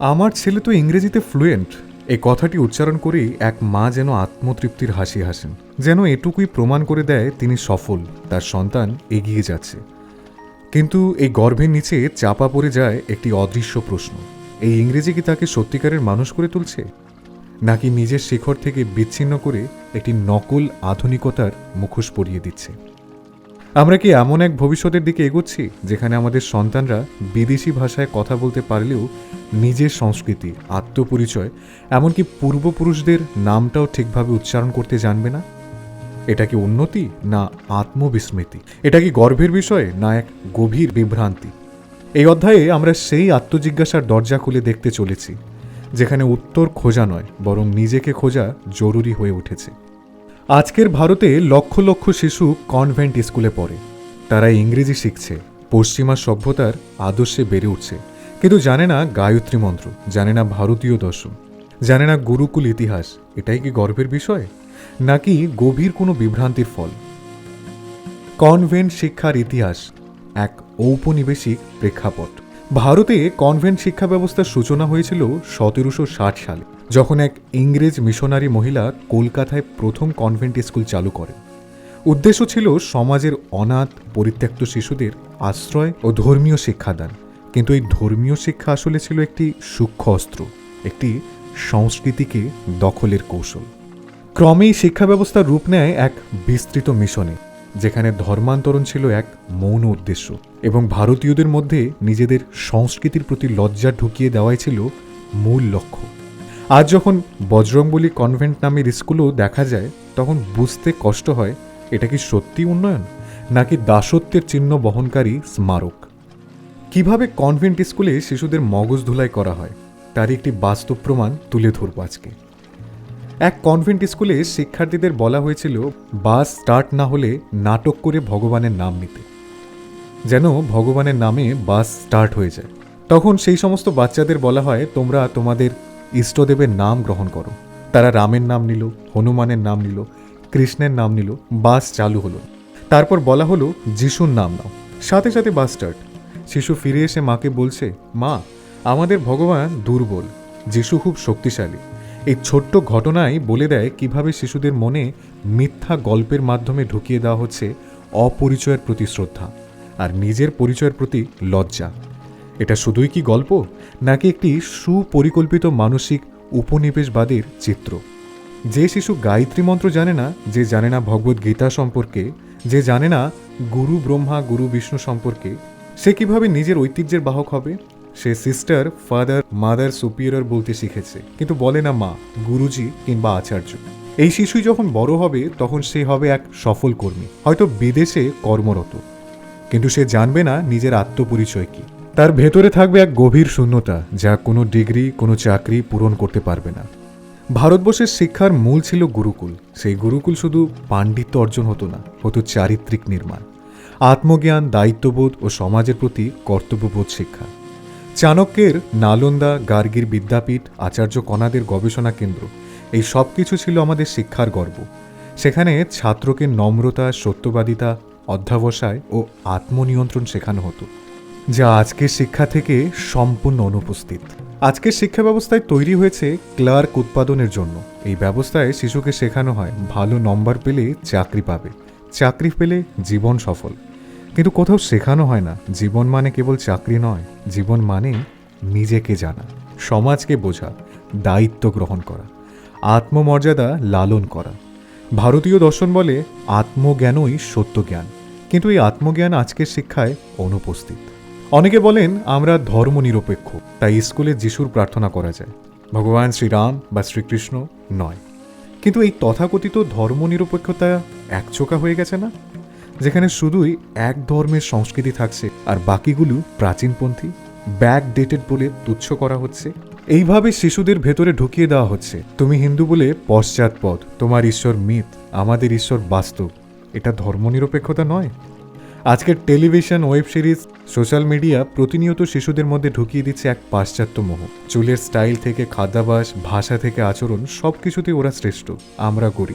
আমার ছেলে তো ইংরেজিতে ফ্লুয়েন্ট এই কথাটি উচ্চারণ করেই এক মা যেন আত্মতৃপ্তির হাসি হাসেন। যেন এটুকুই প্রমাণ করে দেয় তিনি সফল, তার সন্তান এগিয়ে যাচ্ছে। কিন্তু এই গর্ভের নিচে চাপা পড়ে যায় একটি অদৃশ্য প্রশ্ন। এই ইংরেজি কি তাকে সত্যিকারের মানুষ করে তুলছে? নাকি নিজের শিখর থেকে বিচ্ছিন্ন করে একটি নকল আধুনিকতার মুখোশ পরিয়ে দিচ্ছে? আমরা কি এমন এক ভবিষ্যতের দিকে এগোচ্ছি, যেখানে আমাদের সন্তানরা বিদেশি ভাষায় কথা বলতে পারলেও নিজের সংস্কৃতি, আত্মপরিচয়, এমনকি পূর্বপুরুষদের নামটাও ঠিকভাবে উচ্চারণ করতে জানবে না? এটা কি উন্নতি না আত্মবিস্মৃতি? এটা কি গর্বের বিষয় না এক গভীর বিভ্রান্তি? এই অধ্যায়ে আমরা সেই আত্মজিজ্ঞাসার দরজা খুলে দেখতে চলেছি, যেখানে উত্তর খোঁজা নয়, বরং নিজেকে খোঁজা জরুরি হয়ে উঠেছে। আজকের ভারতে লক্ষ লক্ষ শিশু কনভেন্ট স্কুলে পড়ে। তারা ইংরেজি শিখছে, পশ্চিমা সভ্যতার আদর্শে বেড়ে উঠছে। কিন্তু জানে না গায়ত্রী মন্ত্র, জানে না ভারতীয় দর্শন, জানে না গুরুকুল ইতিহাস, এটাই কি গর্বের বিষয়? নাকি গভীর কোনো বিভ্রান্তির ফল? কনভেন্ট শিক্ষার ইতিহাস, এক ঔপনিবেশিক প্রেক্ষাপট। ভারতে কনভেন্ট শিক্ষা ব্যবস্থার সূচনা হয়েছিল সতেরোশো ষাট সালে, যখন এক ইংরেজ মিশনারি মহিলা কলকাতায় প্রথম কনভেন্ট স্কুল চালু করেন। উদ্দেশ্য ছিল সমাজের অনাথ, পরিত্যক্ত শিশুদের আশ্রয় ও ধর্মীয় শিক্ষাদান। কিন্তু এই ধর্মীয় শিক্ষা আসলে ছিল একটি সূক্ষ্ম অস্ত্র, একটি সংস্কৃতিকে দখলের কৌশল। ক্রমেই শিক্ষা ব্যবস্থার রূপ নেয় এক বিস্তৃত মিশনে। যেখানে ধর্মান্তরণ ছিল এক মৌন উদ্দেশ্য। এবং ভারতীয়দের মধ্যে নিজেদের সংস্কৃতির প্রতি লজ্জা ঢুকিয়ে দেওয়াই ছিল মূল লক্ষ্য। আজ যখন বজরংবলী কনভেন্ট নামের স্কুলও দেখা যায়, তখন বুঝতে কষ্ট হয়, এটা কি সত্যি উন্নয়ন? নাকি দাসত্বের চিহ্ন বহনকারী স্মারক? কীভাবে কনভেন্ট স্কুলে শিশুদের মগজ ধুলাই করা হয়? তার একটি বাস্তব প্রমাণ তুলে ধরব আজকে। এক কনভেন্ট স্কুলে শিক্ষার্থীদের বলা হয়েছিল, বাস স্টার্ট না হলে নাটক করে ভগবানের নাম নিতে। যেন ভগবানের নামে বাস স্টার্ট হয়ে যায়। তখন সেই সমস্ত বাচ্চাদের বলা হয়, তোমরা তোমাদের ইষ্টদেবের নাম গ্রহণ করো। তারা রামের নাম নিল, হনুমানের নাম নিল, কৃষ্ণের নাম নিল, বাস চালু হলো। তারপর বলা হলো, যিশুর নাম নাও। সাথে সাথে বাস স্টার্ট শিশু ফিরে এসে মাকে বলছে, মা, আমাদের ভগবান দুর্বল। যিশু খুব শক্তিশালী। এই ছোট্ট ঘটনাই বলে দেয় কীভাবে শিশুদের মনে মিথ্যা গল্পের মাধ্যমে ঢুকিয়ে দেওয়া হচ্ছে অপরিচয়ের প্রতি শ্রদ্ধা আর নিজের পরিচয়ের প্রতি লজ্জা। এটা শুধুই কি গল্প, নাকি একটি সুপরিকল্পিত মানসিক উপনিবেশবাদের চিত্র? যে শিশু গায়ত্রী মন্ত্র জানে না, যে জানে না ভগবদ গীতা সম্পর্কে, যে জানে না গুরু ব্রহ্মা, গুরু বিষ্ণু সম্পর্কে, সে কীভাবে নিজের ঐতিহ্যের বাহক হবে? সে সিস্টার ফাদার মাদার সুপিরিয়র বলতে শিখেছে। কিন্তু বলে না মা, গুরুজি কিংবা আচার্য। এই শিশুই যখন বড় হবে, তখন সে হবে এক সফল কর্মী। হয়তো বিদেশে কর্মরত। কিন্তু সে জানবে না নিজের আত্মপরিচয় কি। তার ভেতরে থাকবে এক গভীর শূন্যতা, যা কোনো ডিগ্রি, কোনো চাকরি পূরণ করতে পারবে না। ভারতবর্ষের শিক্ষার মূল ছিল গুরুকুল। সেই গুরুকুল শুধু পাণ্ডিত্য অর্জন হতো না, হতো চারিত্রিক নির্মাণ। আত্মজ্ঞান, দায়িত্ববোধ ও সমাজের প্রতি কর্তব্যবোধ শিক্ষা। চাণক্যের নালন্দা, গার্গীর বিদ্যাপীঠ, আচার্য কণাদের গবেষণা কেন্দ্র, এই সব কিছু ছিল আমাদের শিক্ষার গর্ব। সেখানে ছাত্রকে নম্রতা, সত্যবাদিতা, অধ্যাবসায় ও আত্মনিয়ন্ত্রণ শেখানো হতো, যা আজকের শিক্ষা থেকে সম্পূর্ণ অনুপস্থিত। আজকের শিক্ষা ব্যবস্থায় তৈরি হয়েছে ক্লার্ক উৎপাদনের জন্য। এই ব্যবস্থায় শিশুকে শেখানো হয়, ভালো নম্বর পেলে চাকরি পাবে, চাকরি পেলে জীবন সফল। কিন্তু কোথাও শেখানো হয় না। জীবন মানে কেবল চাকরি নয়, জীবন মানে নিজেকে জানা, সমাজকে বোঝা, দায়িত্ব গ্রহণ করা, আত্মমর্যাদা লালন করা। ভারতীয় দর্শন বলে আত্মজ্ঞানই সত্য জ্ঞান কিন্তু এই আত্মজ্ঞান আজকের শিক্ষায় অনুপস্থিত। অনেকে বলেন, আমরা ধর্ম নিরপেক্ষ তাই স্কুলে যিশুর প্রার্থনা করা যায়। ভগবান শ্রীরাম বা শ্রীকৃষ্ণ নয়। কিন্তু এই তথাকথিত ধর্মনিরপেক্ষতা একচোকা হয়ে গেছে না? যেখানে শুধুই এক ধর্মের সংস্কৃতি থাকছে আর বাকিগুলো প্রাচীনপন্থী ব্যাক ডেটেড বলে তুচ্ছ করা হচ্ছে। এইভাবে শিশুদের ভেতরে ঢুকিয়ে দেওয়া হচ্ছে। তুমি হিন্দু বলে পশ্চাৎপদ তোমার ঈশ্বর মিথ, আমাদের ঈশ্বর বাস্তব। এটা ধর্মনিরপেক্ষতা নয়। আজকের television web series, social media প্রতিনিয়ত শিশুদের মধ্যে ঢুকিয়ে দিচ্ছে এক পাশ্চাত্য মোহ। চুলের স্টাইল থেকে খাদ্যাভাস, ভাষা থেকে আচরণ সব কিছুতেই ওরা শ্রেষ্ঠ। আমরা গড়ি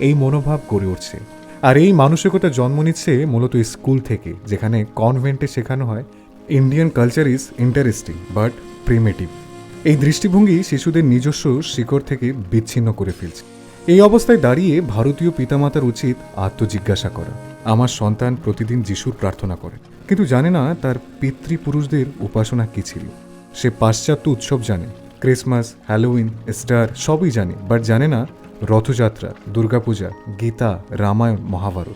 এই মনোভাব গড়ে উঠছে। আর এই মানসিকতা জন্ম নিচ্ছে মূলত স্কুল থেকে, যেখানে কনভেন্টে শেখানো হয় Indian culture is interesting but primitive এই দৃষ্টিভঙ্গি শিশুদের নিজস্ব শিকড় থেকে বিচ্ছিন্ন করে ফেলছে। এই অবস্থায় দাঁড়িয়ে ভারতীয় পিতামাতার উচিত আত্মজিজ্ঞাসা করা। আমার সন্তান প্রতিদিন যিশুর প্রার্থনা করে। কিন্তু জানে না তার পিতৃপুরুষদের উপাসনা কী ছিল। সে পাশ্চাত্য উৎসব জানে, ক্রিসমাস, হ্যালোউইন, স্টার সবই জানে বাট জানে না রথযাত্রা, দুর্গাপূজা, গীতা, রামায়ণ, মহাভারত।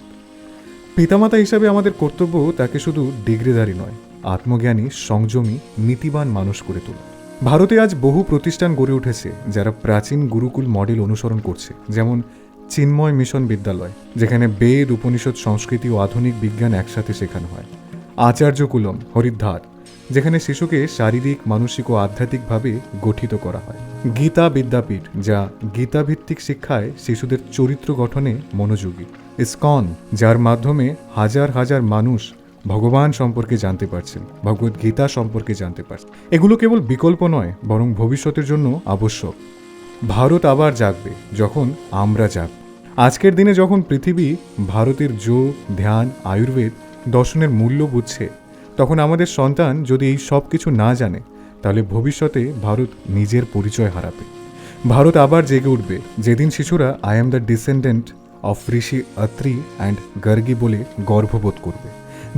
পিতামাতা হিসাবে আমাদের কর্তব্য তাকে শুধু ডিগ্রিধারী নয়, আত্মজ্ঞানী, সংযমী, নীতিবান মানুষ করে তোলা। ভারতে আজ বহু প্রতিষ্ঠান গড়ে উঠেছে যারা প্রাচীন গুরুকুল মডেল অনুসরণ করছে, যেমন চিন্ময় মিশন বিদ্যালয়, যেখানে বেদ, উপনিষদ, সংস্কৃতি ও আধুনিক বিজ্ঞান একসাথে শেখানো হয়। আচার্যকুলম, হরিদ্বার যেখানে শিশুকে শারীরিক, মানসিক ও আধ্যাত্মিকভাবে গঠিত করা হয়। গীতা বিদ্যাপীঠ, যা গীতাভিত্তিক শিক্ষায় শিশুদের চরিত্র গঠনে মনোযোগী। ইসকন, যার মাধ্যমে হাজার হাজার মানুষ ভগবান সম্পর্কে জানতে পারছেন ভগবদ গীতা সম্পর্কে জানতে পারছেন এগুলো কেবল বিকল্প নয়, বরং ভবিষ্যতের জন্য আবশ্যক। ভারত আবার জাগবে, যখন আমরা জাগব। আজকের দিনে যখন পৃথিবী, ভারতের যোগ, ধ্যান, আয়ুর্বেদ, দর্শনের মূল্য বুঝছে তখন আমাদের সন্তান যদি এই সব কিছু না জানে, তাহলে ভবিষ্যতে ভারত নিজের পরিচয় হারাবে। ভারত আবার জেগে উঠবে। যেদিন শিশুরা I am the descendant of Rishi Atri and Gargi বলে গর্ববোধ করবে।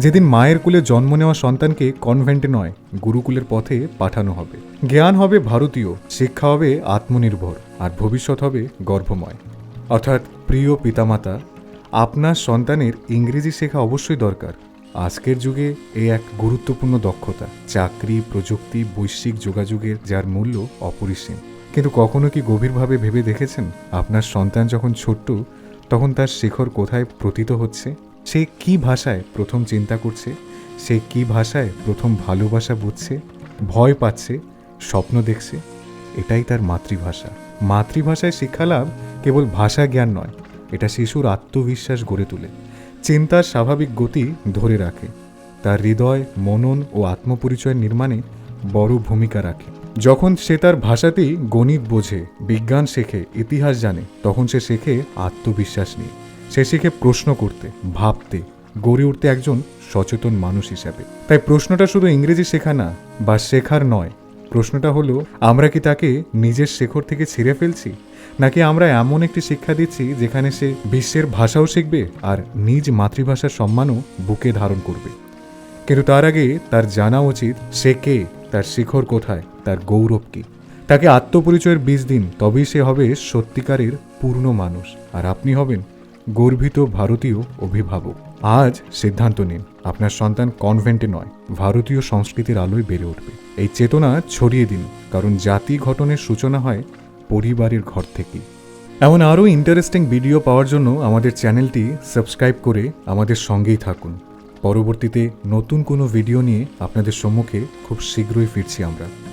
যেদিন মায়ের কুলে জন্ম নেওয়া সন্তানকে কনভেন্টে নয়, গুরুকুলের পথে পাঠানো হবে। জ্ঞান হবে ভারতীয়, শিক্ষা হবে আত্মনির্ভর, আর ভবিষ্যৎ হবে গর্ভময়। অর্থাৎ প্রিয় পিতামাতা, আপনার সন্তানের ইংরেজি শেখা অবশ্যই দরকার। আজকের যুগে এ এক গুরুত্বপূর্ণ দক্ষতা, চাকরি, প্রযুক্তি, বৈশ্বিক যোগাযোগের, যার মূল্য অপরিসীম। কিন্তু কখনো কি গভীরভাবে ভেবে দেখেছেন? আপনার সন্তান যখন ছোট্ট, তখন তার শেখর কোথায় প্রতীত হচ্ছে? সে কি ভাষায় প্রথম চিন্তা করছে? সে কি ভাষায় প্রথম ভালোবাসা বুঝছে? ভয় পাচ্ছে? স্বপ্ন দেখছে? এটাই তার মাতৃভাষা। মাতৃভাষায় শিক্ষালাভ কেবল ভাষা জ্ঞান নয়, এটা শিশুর আত্মবিশ্বাস গড়ে তোলে। চিন্তার স্বাভাবিক গতি ধরে রাখে। তার হৃদয়, মনন ও আত্মপরিচয় নির্মাণে বড় ভূমিকা রাখে। যখন সে তার ভাষাতেই গণিত বোঝে, বিজ্ঞান শেখে, ইতিহাস জানে, তখন সে শেখে আত্মবিশ্বাস নিয়ে। সে শেখে প্রশ্ন করতে, ভাবতে, গড়ে উঠতে একজন সচেতন মানুষ হিসাবে। তাই প্রশ্নটা শুধু ইংরেজি শেখা না, বা শেখার নয়, প্রশ্নটা হলো, আমরা কি তাকে নিজের শেখর থেকে ছিঁড়ে ফেলছি? নাকি আমরা এমন একটি শিক্ষা দিচ্ছি যেখানে সে বিশ্বের ভাষাও শিখবে আর নিজ মাতৃভাষার সম্মানও বুকে ধারণ করবে? কিন্তু তার আগে তার জানা উচিত সে কে, তার শিখর কোথায়, তার গৌরব কি? তাকে আত্মপরিচয়ের বীজ দিন, তবেই সে হবে সত্যিকারের পূর্ণ মানুষ। আর আপনি হবেন গর্বিত ভারতীয় অভিভাবক। আজ সিদ্ধান্ত নিন, আপনার সন্তান কনভেন্টে নয়, ভারতীয় সংস্কৃতির আলোয় বেড়ে উঠবে। এই চেতনা ছড়িয়ে দিন, কারণ জাতি গঠনের সূচনা হয় পরিবারের ঘর থেকে। এমন আরও ইন্টারেস্টিং ভিডিও পাওয়ার জন্য আমাদের চ্যানেলটি সাবস্ক্রাইব করে আমাদের সঙ্গেই থাকুন। পরবর্তীতে নতুন কোনো ভিডিও নিয়ে আপনাদের সম্মুখে খুব শীঘ্রই ফিরছি আমরা।